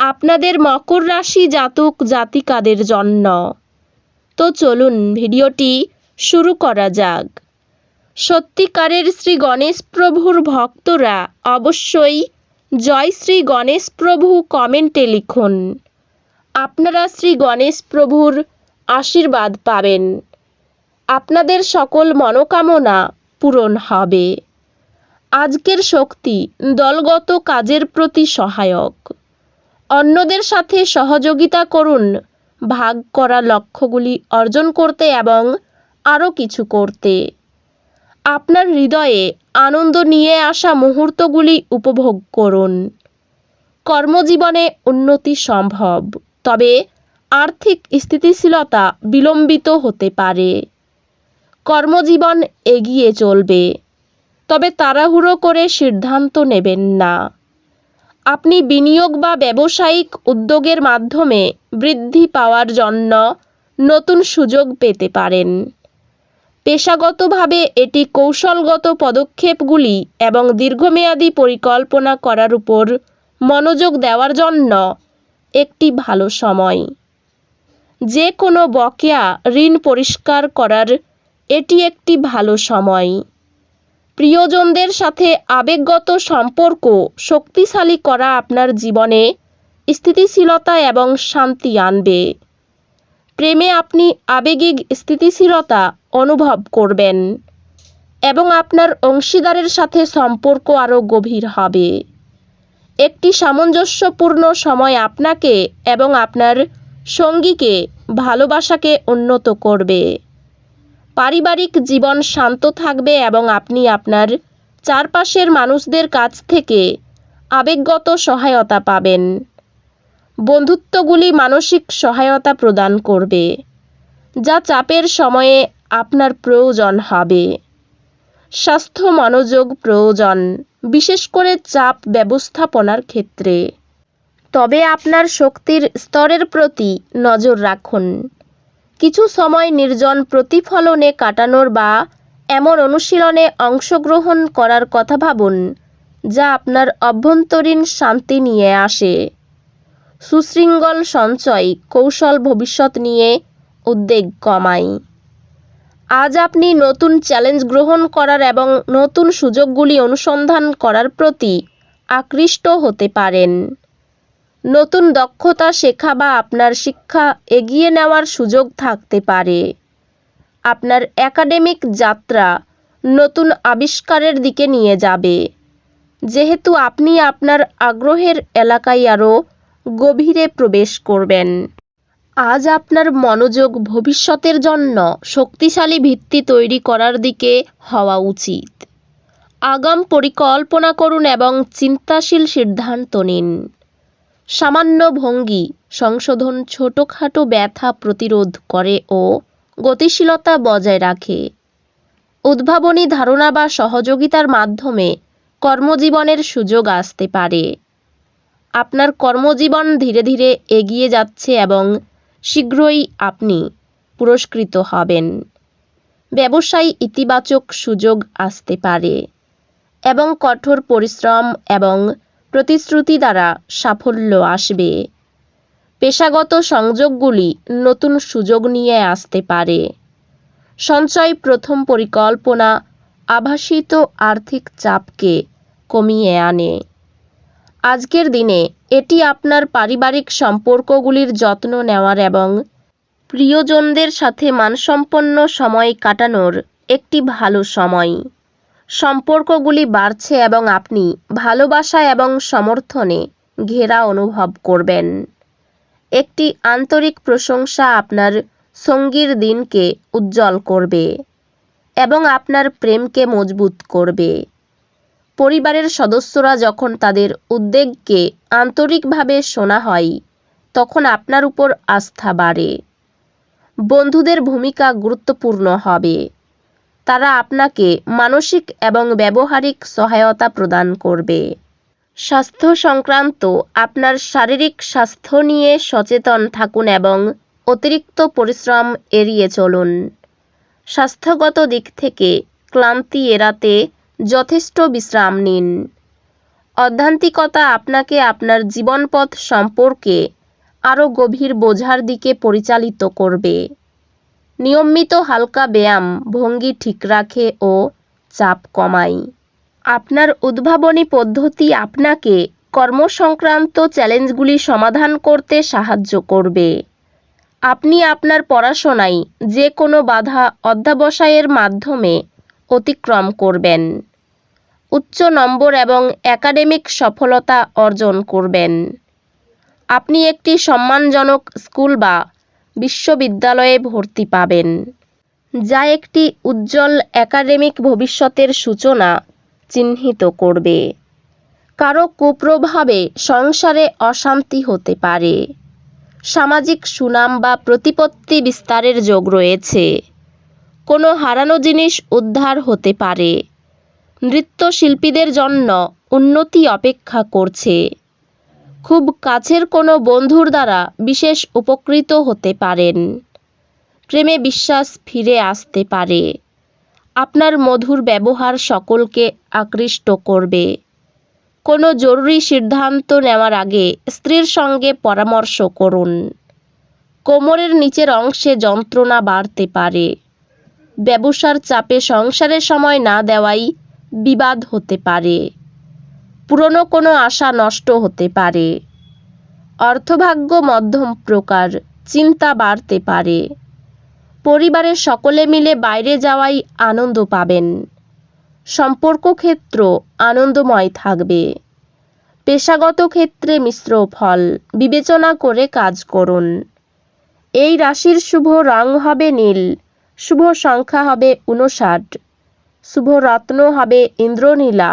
আপনাদের মকর রাশি জাতক জাতিকাদের জন্য। তো চলুন ভিডিওটি শুরু করা যাক। সত্যিকারের শ্রী গণেশ প্রভুর ভক্তরা অবশ্যই জয় শ্রী গণেশ প্রভু কমেন্টে লিখুন। আপনারা শ্রী গণেশ প্রভুর আশীর্বাদ পাবেন। আপনাদের সকল মনোকামনা পূরণ হবে। আজকের শক্তি দলগত কাজের প্রতি সহায়ক। অন্যদের সাথে সহযোগিতা করুন। ভাগ করা লক্ষ্যগুলি অর্জন করতে এবং আরও কিছু করতে। আপনার হৃদয়ে আনন্দ নিয়ে আসা মুহূর্তগুলি উপভোগ করুন। কর্মজীবনে উন্নতি সম্ভব, তবে আর্থিক স্থিতিশীলতা বিলম্বিত হতে পারে। কর্মজীবন এগিয়ে চলবে, তবে তাড়াহুড়ো করে সিদ্ধান্ত নেবেন না। আপনি বিনিয়োগ বা ব্যবসায়িক উদ্যোগের মাধ্যমে বৃদ্ধি পাওয়ার জন্য নতুন সুযোগ পেতে পারেন। পেশাগতভাবে এটি কৌশলগত পদক্ষেপগুলি এবং দীর্ঘমেয়াদী পরিকল্পনা করার উপর মনোযোগ দেওয়ার জন্য একটি ভালো সময়। যে কোনো বকেয়া ঋণ পরিষ্কার করার এটি একটি ভালো সময়। প্রিয়জনদের সাথে আবেগগত সম্পর্ক শক্তিশালী করা আপনার জীবনে স্থিতিশীলতা এবং শান্তি আনবে। প্রেমে আপনি আবেগিক স্থিতিশীলতা অনুভব করবেন এবং আপনার অংশীদারের সাথে সম্পর্ক আরও গভীর হবে। একটি সামঞ্জস্যপূর্ণ সময় আপনাকে এবং আপনার সঙ্গীকে ভালোবাসাকে উন্নত করবে। পারিবারিক জীবন শান্ত থাকবে এবং আপনি আপনার চারপাশের মানুষদের কাছ থেকে আবেগগত সহায়তা পাবেন। বন্ধুত্বগুলি মানসিক সহায়তা প্রদান করবে, যা চাপের সময়ে আপনার প্রয়োজন হবে। স্বাস্থ্য মনোযোগ প্রয়োজন, বিশেষ করে চাপ ব্যবস্থাপনার ক্ষেত্রে। তবে আপনার শক্তির স্তরের প্রতি নজর রাখুন। কিছু সময় নির্জন প্রতিফলনে কাটানোর বা এমন অনুশীলনে অংশগ্রহণ করার কথা ভাবুন, যা আপনার অভ্যন্তরীণ শান্তি নিয়ে আসে। সুশৃঙ্গল সঞ্চয়, কৌশল ভবিষ্যৎ নিয়ে উদ্বেগ কমায় আজ আপনি নতুন চ্যালেঞ্জ গ্রহণ করার এবং নতুন সুযোগগুলি অনুসন্ধান করার প্রতি আকৃষ্ট হতে পারেন। নতুন দক্ষতা শেখা বা আপনার শিক্ষা এগিয়ে নেওয়ার সুযোগ থাকতে পারে। আপনার একাডেমিক যাত্রা নতুন আবিষ্কারের দিকে নিয়ে যাবে। যেহেতু আপনি আপনার আগ্রহের এলাকায় আরও গভীরে প্রবেশ করবেন। আজ আপনার মনোযোগ ভবিষ্যতের জন্য শক্তিশালী ভিত্তি তৈরি করার দিকে হওয়া উচিত। আগাম পরিকল্পনা করুন এবং চিন্তাশীল সিদ্ধান্ত নিন। সামান্য ভঙ্গি, সংশোধন ছোটোখাটো ব্যথা প্রতিরোধ করে ও গতিশীলতা বজায় রাখে। উদ্ভাবনী ধারণা বা সহযোগিতার মাধ্যমে কর্মজীবনের সুযোগ আসতে পারে। আপনার কর্মজীবন ধীরে ধীরে এগিয়ে যাচ্ছে এবং শীঘ্রই আপনি পুরস্কৃত হবেন। ব্যবসায় ইতিবাচক সুযোগ আসতে পারে এবং কঠোর পরিশ্রম এবং প্রতিশ্রুতি দ্বারা সাফল্য আসবে। পেশাগত সংযোগগুলি নতুন সুযোগ নিয়ে আসতে পারে। সঞ্চয় প্রথম পরিকল্পনা আভাসিত আর্থিক চাপকে কমিয়ে আনে। আজকের দিনে এটি আপনার পারিবারিক সম্পর্কগুলির যত্ন নেওয়ার এবং প্রিয়জনদের সাথে মানসম্পন্ন সময় কাটানোর একটি ভালো সময়। সম্পর্কগুলি বাড়ছে এবং আপনি ভালোবাসা এবং সমর্থনে ঘেরা অনুভব করবেন। একটি আন্তরিক প্রশংসা আপনার সঙ্গীর দিনকে উজ্জ্বল করবে এবং আপনার প্রেমকে মজবুত করবে। পরিবারের সদস্যরা যখন তাদের উদ্বেগকে আন্তরিকভাবে শোনা হয়, তখন আপনার উপর আস্থা বাড়ে। বন্ধুদের ভূমিকা গুরুত্বপূর্ণ হবে। তারা আপনাকে মানসিক এবং ব্যবহারিক সহায়তা প্রদান করবে। স্বাস্থ্য সংক্রান্ত আপনার শারীরিক স্বাস্থ্য নিয়ে সচেতন থাকুন এবং অতিরিক্ত পরিশ্রম এড়িয়ে চলুন। স্বাস্থ্যগত দিক থেকে ক্লান্তি এড়াতে যথেষ্ট বিশ্রাম নিন। অধ্যান্তিকতা আপনাকে আপনার জীবনপথ সম্পর্কে আরও গভীর বোঝার দিকে পরিচালিত করবে। নিয়মিত হালকা ব্যায়াম, ভঙ্গি ঠিক রাখে ও চাপ কমায়। আপনার উদ্ভাবনী পদ্ধতি আপনাকে কর্মসংক্রান্ত চ্যালেঞ্জগুলি সমাধান করতে সাহায্য করবে। আপনি আপনার পড়াশোনায় যে কোনো বাধা অধ্যাবসায়ের মাধ্যমে অতিক্রম করবেন। উচ্চ নম্বর এবং একাডেমিক সফলতা অর্জন করবেন। আপনি একটি সম্মানজনক স্কুল বা বিশ্ববিদ্যালয়ে ভর্তি পাবেন। যা একটি উজ্জ্বল একাডেমিক ভবিষ্যতের সূচনা চিহ্নিত করবে। কারও কুপ্রভাবে সংসারে অশান্তি হতে পারে। সামাজিক সুনাম বা প্রতিপত্তি বিস্তারের যোগ রয়েছে। কোনো হারানো জিনিস উদ্ধার হতে পারে। নৃত্যশিল্পীদের জন্য উন্নতি অপেক্ষা করছে। খুব কাছের কোনো বন্ধুর দ্বারা বিশেষ উপকৃত হতে পারেন। প্রেমে বিশ্বাস ফিরে আসতে পারে। আপনার মধুর ব্যবহার সকলকে আকৃষ্ট করবে। কোনো জরুরি সিদ্ধান্ত নেওয়ার আগে স্ত্রীর সঙ্গে পরামর্শ করুন। কোমরের নিচের অংশে যন্ত্রণা বাড়তে পারে। ব্যবসার চাপে সংসারের সময় না দেওয়াই বিবাদ হতে পারে। পুরনো কোনো আশা নষ্ট হতে পারে। অর্থভাগ্য মধ্যম প্রকার, চিন্তা বাড়তে পারে। পরিবারের সকলে মিলে বাইরে যাওয়াই আনন্দ পাবেন। সম্পর্ক ক্ষেত্র আনন্দময় থাকবে। পেশাগত ক্ষেত্রে মিশ্র ফল, বিবেচনা করে কাজ করুন। এই রাশির শুভ রং হবে নীল, শুভ সংখ্যা হবে উনষাট শুভ রত্ন হবে ইন্দ্রনীলা।